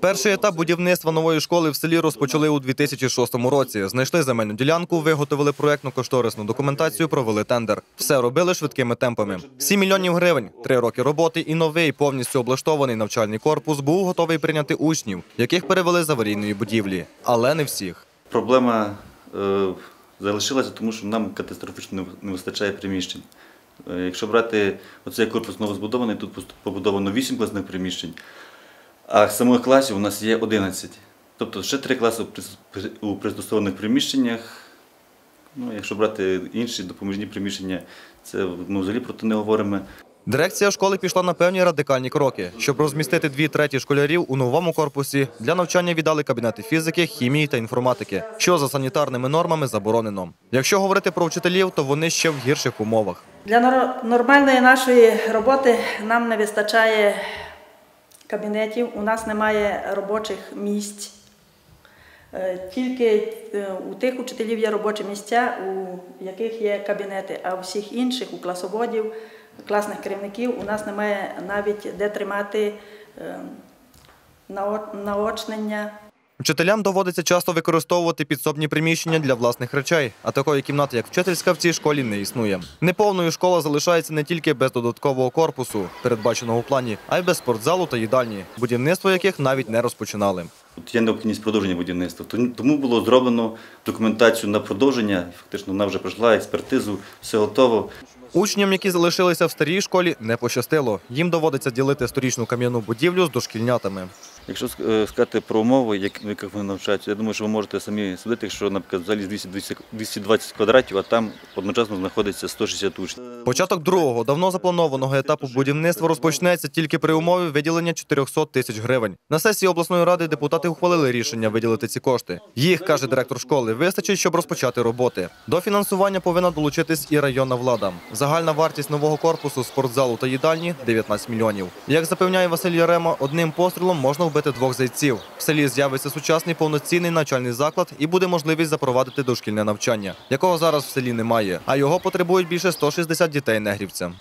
Перший етап будівництва нової школи в селі розпочали у 2006 році. Знайшли земельну ділянку, виготовили проєктно-кошторисну документацію, провели тендер. Все робили швидкими темпами. 7 мільйонів гривень, три роки роботи і новий повністю облаштований навчальний корпус був готовий прийняти учнів, яких перевели з аварійної будівлі, але не всіх. Проблема е, залишилася, тому що нам катастрофічно не- не вистачає приміщень. Е, Якщо брати оцей корпус новозбудований, тут побудовано 8 класних приміщень, а самих класів у нас є 11. Тобто ще 3 класи у при- у пристосованих приміщеннях. Ну, якщо брати інші допоміжні приміщення, це ми взагалі про це не говоримо. Дирекція школи пішла на певні радикальні кроки. Щоб розмістити дві треті школярів у новому корпусі, для навчання віддали кабінети фізики, хімії та інформатики, що за санітарними нормами заборонено. Якщо говорити про вчителів, то вони ще в гірших умовах. Для нор- нормальної нашої роботи нам не вистачає кабінетів, у нас немає робочих місць. Е, Тільки е, у тих учителів є робочі місця, у яких є кабінети, а у всіх інших, у класоводів, класних керівників, у нас немає навіть де тримати е, наочнення. Вчителям доводиться часто використовувати підсобні приміщення для власних речей, а такої кімнати, як вчительська, в цій школі не існує. Неповною школа залишається не тільки без додаткового корпусу, передбаченого у плані, а й без спортзалу та їдальні, будівництво яких навіть не розпочинали. От є необхідність продовження будівництва. Тому було зроблено документацію на продовження. Фактично вона вже пройшла експертизу, все готово. Учням, які залишилися в старій школі, не пощастило. Їм доводиться ділити сторічну кам'яну будівлю з дошкільнятами. Якщо е, сказати про умови, як- в яких вони я думаю, що ви можете самі судити, якщо, наприклад, залі 200 220 квадратів, а там одночасно знаходиться 160 учнів. Початок другого давно запланованого етапу будівництва розпочнеться тільки при умові виділення 400 тисяч гривень. На сесії обласної ради депутати ухвалили рішення виділити ці кошти. Їх каже директор школи, вистачить, щоб розпочати роботи. До фінансування повинна долучитись і районна влада. Загальна вартість нового корпусу, спортзалу та їдальні 19 мільйонів. Як запевняє Василь Ярема, одним пострілом можна вбити двох зайців. В селі з'явиться сучасний повноцінний навчальний заклад і буде можливість запровадити дошкільне навчання, якого зараз в селі немає. А його потребують більше 160 дітей негрівця.